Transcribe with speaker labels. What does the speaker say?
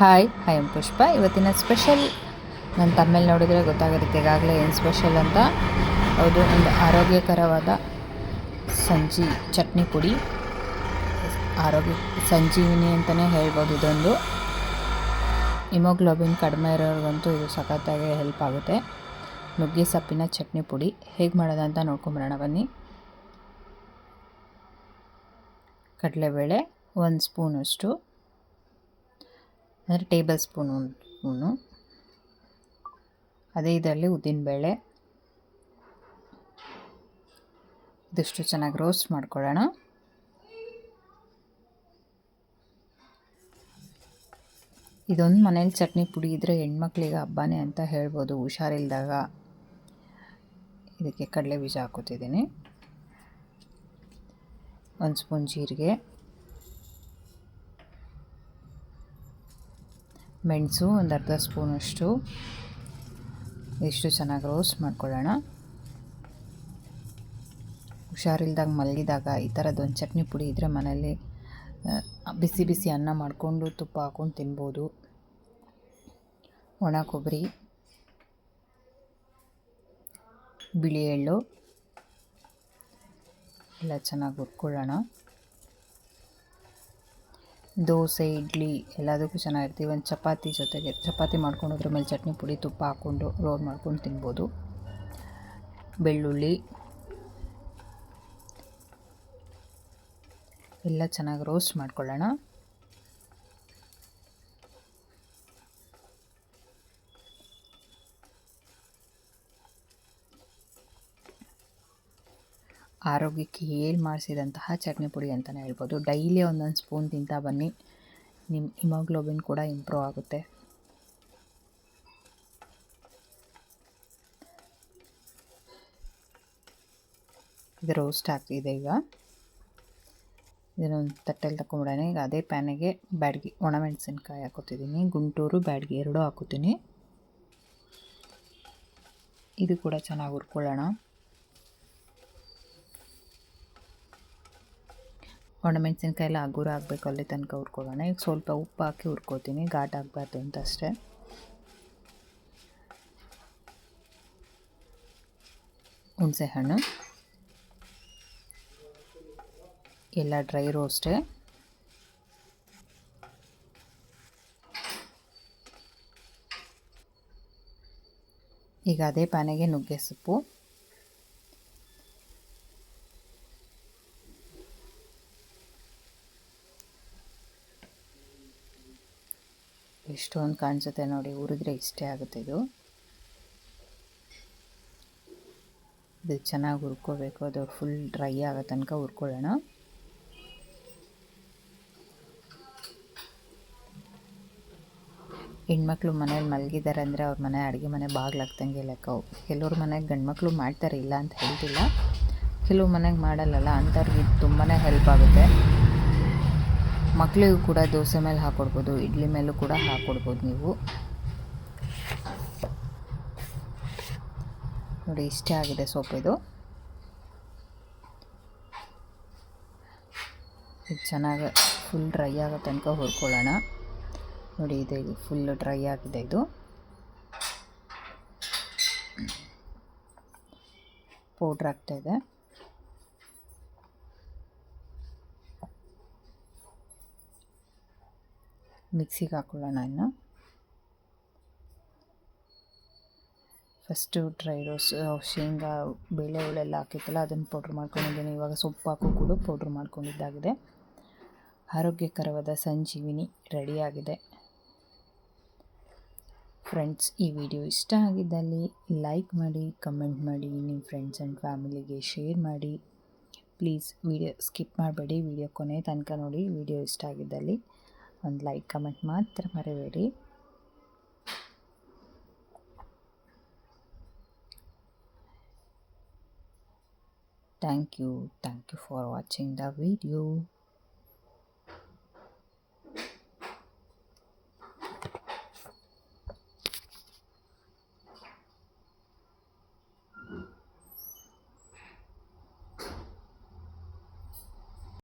Speaker 1: Hi I M ಪುಷ್ಪ ಇವತ್ತಿನ special ನನ್ನ ತಮ್ಮಲ್ಲಿ ನೋಡಿದರೆ ಗೊತ್ತಾಗಿರುತ್ತೆ ಈಗಾಗಲೇ ಏನು ಸ್ಪೆಷಲ್ ಅಂತ? ಹೌದು, ಒಂದು ಆರೋಗ್ಯಕರವಾದ ಸಂಜಿ, ಚಟ್ನಿ ಪುಡಿ. ಆರೋಗ್ಯ, ಸಂಜೀವಿನಿ ಅಂತಲೇ ಹೇಳ್ಬೋದು ಇದೊಂದು. ಹಿಮೋಗ್ಲೋಬಿನ್ ಕಡಿಮೆ ಇರೋರಿಗಂತೂ ಇದು ಸಖತ್ತಾಗಿ ಹೆಲ್ಪ್ ಆಗುತ್ತೆ. ನುಗ್ಗೆ ಸೊಪ್ಪಿನ ಚಟ್ನಿ ಪುಡಿ. ಹೇಗೆ ಮಾಡೋದಂತ ನೋಡ್ಕೊಂಬರೋಣ ಬನ್ನಿ. ಕಡಲೆಬೇಳೆ, ಒಂದು ಸ್ಪೂನಷ್ಟು ಅಂದರೆ ಟೇಬಲ್ ಸ್ಪೂನ್ ಒಂದು ಸ್ಪೂನು. ಅದೇ ಇದರಲ್ಲಿ ಉದ್ದಿನಬೇಳೆ ಇದಿಷ್ಟು ಚೆನ್ನಾಗಿ ರೋಸ್ಟ್ ಮಾಡ್ಕೊಳ್ಳೋಣ. ಇದೊಂದು ಮನೇಲಿ ಚಟ್ನಿ ಪುಡಿ ಇದ್ದರೆ ಹೆಣ್ಮಕ್ಳಿಗೆ ಹಬ್ಬನೇ ಅಂತ ಹೇಳ್ಬೋದು, ಹುಷಾರಿಲ್ದಾಗ. ಇದಕ್ಕೆ ಕಡಲೆ ಬೀಜ ಹಾಕೋತಿದ್ದೀನಿ ಒಂದು ಸ್ಪೂನ್ ಜೀರಿಗೆ. ಮೆಣಸು ಒಂದು ಅರ್ಧ ಸ್ಪೂನಷ್ಟು. ಇಷ್ಟು ಚೆನ್ನಾಗಿ ರೋಸ್ಟ್ ಮಾಡ್ಕೊಳ್ಳೋಣ. ಹುಷಾರಿಲ್ದಾಗ ಮಲಗಿದಾಗ ಈ ಥರದ್ದೊಂದು ಚಟ್ನಿ ಪುಡಿ ಇದ್ದರೆ ಮನೆಯಲ್ಲಿ ಬಿಸಿ ಬಿಸಿ ಅನ್ನ ಮಾಡಿಕೊಂಡು ತುಪ್ಪ ಹಾಕ್ಕೊಂಡು ತಿನ್ಬೋದು. ಒಣ ಕೊಬ್ಬರಿ, ಬಿಳಿ ಎಳ್ಳು, ಎಲ್ಲ ಚೆನ್ನಾಗಿ ಹುರ್ಕೊಳ್ಳೋಣ. ದೋಸೆ, ಇಡ್ಲಿ ಎಲ್ಲದಕ್ಕೂ ಚೆನ್ನಾಗಿರ್ತೀವಿ ಒಂದು ಚಪಾತಿ ಜೊತೆಗೆ, ಚಪಾತಿ ಮಾಡ್ಕೊಂಡು ಅದ್ರ ಮೇಲೆ ಚಟ್ನಿ ಪುಡಿ, ತುಪ್ಪ ಹಾಕ್ಕೊಂಡು ರೋಲ್ ಮಾಡ್ಕೊಂಡು ತಿನ್ಬೋದು. ಬೆಳ್ಳುಳ್ಳಿ. ಎಲ್ಲ ಚೆನ್ನಾಗಿ ರೋಸ್ಟ್ ಮಾಡ್ಕೊಳ್ಳೋಣ. ಆರೋಗ್ಯಕ್ಕೆ ಹೇಳಿ ಮಾಡಿಸಿದಂತಹ ಚಟ್ನಿ ಪುಡಿ ಅಂತಲೇ ಹೇಳ್ಬೋದು. ಡೈಲಿ ಒಂದೊಂದು ಸ್ಪೂನ್ ತಿಂತಾ ಬನ್ನಿ. ನಿಮ್ಮ ಹಿಮೋಗ್ಲೋಬಿನ್ ಕೂಡ ಇಂಪ್ರೂವ್ ಆಗುತ್ತೆ. ಇದು ರೋಸ್ಟ್ ಆಗ್ತಿದೆ ಈಗ. ಇದನ್ನೊಂದು ತಟ್ಟೆಲಿ ತಗೊಂಬಿಡೋಣ ಈಗ ಅದೇ ಪ್ಯಾನಿಗೆ ಬ್ಯಾಡ್ಗಿ ಒಣಮೆಣಸಿನ್ಕಾಯಿ ಹಾಕೋತಿದ್ದೀನಿ. ಗುಂಟೂರು, ಬ್ಯಾಡ್ಗೆ ಎರಡೂ ಹಾಕೋತೀನಿ. ಇದು ಕೂಡ ಚೆನ್ನಾಗಿ ಹುರ್ಕೊಳ್ಳೋಣ. ಒಣಮೆಣಸಿನ್ಕಾಯಿ ಎಲ್ಲ ಹಗುರ ಆಗಬೇಕು ಅಲ್ಲಿ ತನಕ ಹುರ್ಕೊಳ್ಳೋಣ. ಈಗ ಸ್ವಲ್ಪ ಉಪ್ಪು ಹಾಕಿ ಹುರ್ಕೋತೀನಿ. ಘಾಟ್ ಆಗಬಾರ್ದು ಅಂತ ಅಷ್ಟೇ. ಹುಣಸೆಹಣ್ಣು ಎಲ್ಲ ಡ್ರೈ ರೋಸ್ಟೇ ಈಗ ಅದೇ ಪಾನೆಗೆ ನುಗ್ಗೆ ಸೊಪ್ಪು. ಎಷ್ಟೊಂದು ಕಾಣಿಸುತ್ತೆ ನೋಡಿ, ಹುರಿದ್ರೆ ಇಷ್ಟೇ ಆಗುತ್ತೆ ಇದು. ಇದು ಚೆನ್ನಾಗಿ ಹುರ್ಕೋಬೇಕು, ಅದು ಫುಲ್ ಡ್ರೈ ಆಗೋ ತನಕ ಹುರ್ಕೊಳ್ಳೋಣ. ಹೆಣ್ಮಕ್ಳು ಮನೇಲಿ ಮಲಗಿದ್ದಾರೆ ಅಂದರೆ ಅವ್ರ ಮನೆ, ಅಡುಗೆ ಮನೆ ಬಾಗ್ಲಾಗ್ತಂಗೆ ಲೆಕ್ಕ ಕೆಲವ್ರ ಮನೆಗೆ ಗಂಡ್ಮಕ್ಳು ಮಾಡ್ತಾರೆ ಇಲ್ಲ ಅಂತ ಹೇಳ್ತಿಲ್ಲ. ಕೆಲವು ಮನೆಗೆ ಮಾಡಲ್ಲಲ್ಲ, ಅಂಥವ್ರಿಗೆ ಇದು ತುಂಬಾ ಹೆಲ್ಪ್ ಆಗುತ್ತೆ. ಮಕ್ಕಳಿಗೂ ಕೂಡ ದೋಸೆ ಮೇಲೆ ಹಾಕ್ಕೊಡ್ಬೋದು ಇಡ್ಲಿ ಮೇಲೂ ಕೂಡ ಹಾಕ್ಕೊಡ್ಬೋದು ನೀವು. ನೋಡಿ, ಇಷ್ಟೇ ಆಗಿದೆ ಸೊಪ್ಪಿದು ಇದು. ಚೆನ್ನಾಗಿ ಫುಲ್ ಡ್ರೈ ಆಗೋ ತನಕ ಹುರ್ಕೊಳ್ಳೋಣ. ನೋಡಿ, ಇದು ಇದು ಫುಲ್ ಡ್ರೈ ಆಗಿದೆ ಇದು. ಪೌಡ್ರ್ ಆಗ್ತಾಯಿದೆ ಮಿಕ್ಸಿಗೆ ಹಾಕೊಳ್ಳೋಣ ಇನ್ನು. ಫಸ್ಟು ಡ್ರೈ ರೋಸ್ ಶೇಂಗಾ ಬೇಳೆ ಹುಳೆಲ್ಲ ಹಾಕಿತ್ತಲ್ಲ, ಅದನ್ನು ಪೌಡ್ರ್ ಮಾಡ್ಕೊಂಡಿದ್ದೀನಿ. ಇವಾಗ ಸೊಪ್ಪು ಹಾಕು ಕೂಡ ಪೌಡ್ರ್ ಮಾಡ್ಕೊಂಡಿದ್ದಾಗಿದೆ. ಆರೋಗ್ಯಕರವಾದ ಸಂಜೀವಿನಿ ರೆಡಿಯಾಗಿದೆ ಫ್ರೆಂಡ್ಸ್ ಈ ವಿಡಿಯೋ ಇಷ್ಟ ಆಗಿದ್ದಲ್ಲಿ ಲೈಕ್ ಮಾಡಿ ಕಮೆಂಟ್ ಮಾಡಿ ನಿಮ್ಮ ಫ್ರೆಂಡ್ಸ್ ಆ್ಯಂಡ್ ಫ್ಯಾಮಿಲಿಗೆ ಶೇರ್ ಮಾಡಿ. ಪ್ಲೀಸ್ ವಿಡಿಯೋ ಸ್ಕಿಪ್ ಮಾಡಬೇಡಿ. ವಿಡಿಯೋ ಕೊನೆ ತನಕ ನೋಡಿ ವಿಡಿಯೋ ಇಷ್ಟ ಆಗಿದ್ದಲ್ಲಿ. ಒಂದು ಲೈಕ್ ಕಮೆಂಟ್ ಮಾತ್ರ ಮರಿಬೇಡಿ. Thank you thank you for watching the video.